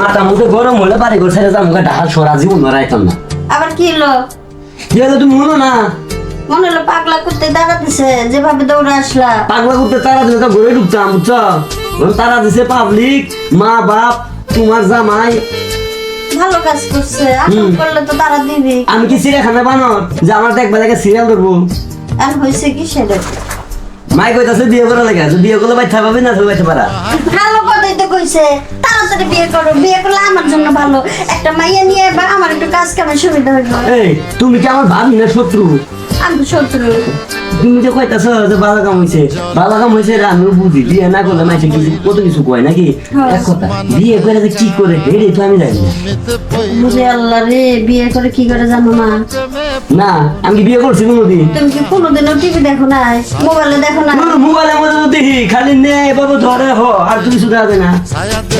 মাথা মুখে গরম হলে বাড়ি করে ছেড়ে যা মুখে সরা জীবন রাইতাম না। আবার কি হলো? কি হলো তুমি না? মনে হলো পাগলা করতে দাঁড়াতেছে যেভাবে দৌড়ে আসলা। পাগলা করতে তারা দিলে তো ঘুরে ঢুকতাম বুঝছ? তারা দিছে পাবলিক মা বাপ তোমার জামাই। ভালো কাজ করছে করলে তো তারা দিবি। আমি কি চিড়িয়াখানা বানর? যে আমার দেখবা সিরিয়াল ধরবো। আর হয়েছে কি সেটা? মাই কইতাছে বিয়ে করা লাগে বিয়ে করলে বাইতে পাবি না তো বাইতে পারা। ভালো তো তাড়াতাড়ি বিয়ে করো বিয়ে করলে আমার জন্য ভালো। একটা মাইয়া নিয়ে বা আমার একটু কাজ কামের সুবিধা হইব এই তুমি কি আমার ভাবি না শত্রু? আমি শত্রু। তুমি যে কইতাছ যে ভালো কাম হইছে ভালো কাম হইছে রে আমিও বুঝি বিয়ে না করলে মাইছে কিছু কত কিছু কয় নাকি? হ্যাঁ। এক কথা বিয়ে করে যে কি করে হেরে তো আমি জানি না। বুঝে আল্লাহ রে বিয়ে করে কি করে জানো না না আমি বিয়ে করছি কোনোদিন? তুমি কি কোনোদিনও টিভি দেখো না মোবাইলে দেখো না তোর মোবাইলের মধ্যে দেখি খালি নে বাবু ধরে হ আর কিছু শুধু হবে না।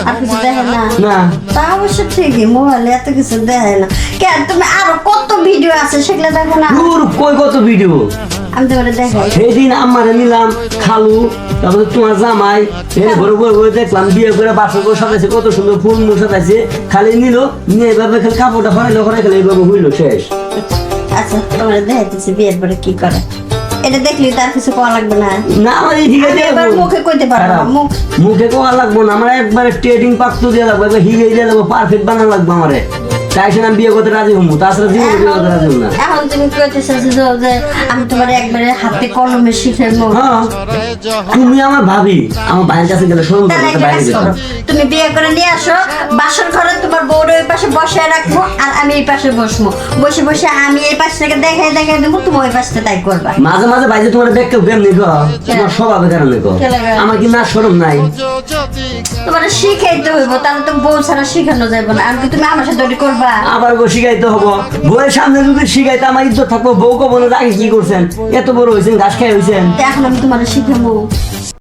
আর কিছু দেখে না? না। তা অবশ্য ঠিকই মোবাইলে এত কিছু দেখে না। কেন তুমি আরও কত ভিডিও আছে সেগুলো দেখো না? দূর কই কত ভিডিও আমি সেদিন আমারে নিলাম খালু তারপরে তোমার জামাই ঘরে ঘরে ঘরে দেখলাম বিয়ে করে বাসর করে সাজাইছে কত সুন্দর ফুল মুল সাজাইছে খালি নিল নিয়ে এভাবে খালি কাপড়টা হরাইলো হরাই খালি এইভাবে হইল শেষ। আচ্ছা তোমার দেখাইতেছি বিয়ের পরে কি করে। এটা দেখলি তার কিছু করা লাগবে না? না আমার ঠিক আছে এবার মুখে কইতে পারব না, মুখ। মুখে কোয়া লাগবো না আমার একবারে ট্রেডিং পাক্ত দিয়ে লাগবো হিগে দিয়ে লাগবো পারফেক্ট বানানো লাগবো আমারে। তাই আমি বিয়ে করতে রাজি হব তাছাড়া জীবনে বিয়ে করতে রাজি হব না। এখন তুমি কইতেছো যে আমি তোমার একবারে হাতে কলমে শিখাইবো হ্যাঁ তুমি আমার ভাবি আমার ভাইয়ের কাছে গেলে শোন করো তুমি বিয়ে করে নিয়ে আসো বাসর ঘরে তোমার বউর ওই বসে রাখব আর আমি এই পাশে বসবো। বসে বসে আমি এই পাশ থেকে দেখাই দেখাই দেবো তুমি ওই পাশে তাই করবা। মাঝে মাঝে বাইরে তোমার দেখতে কেমনি গো তোমার স্বভাবের কারণে গো। আমার কি না শরম নাই? তোমার শিখাইতে হইব তাহলে তো বউ ছাড়া শিখানো যাবে না। আর কি তুমি আমার সাথে করবা? আবার গো শিখাইতে হব। বউয়ের সামনে যদি শিখাইতে আমার ইজ্জত থাকব বউ কো বলে আগে কি করছেন? এত বড় হয়েছেন ঘাস খাই হয়েছেন। এখন আমি তোমার শিখাবো।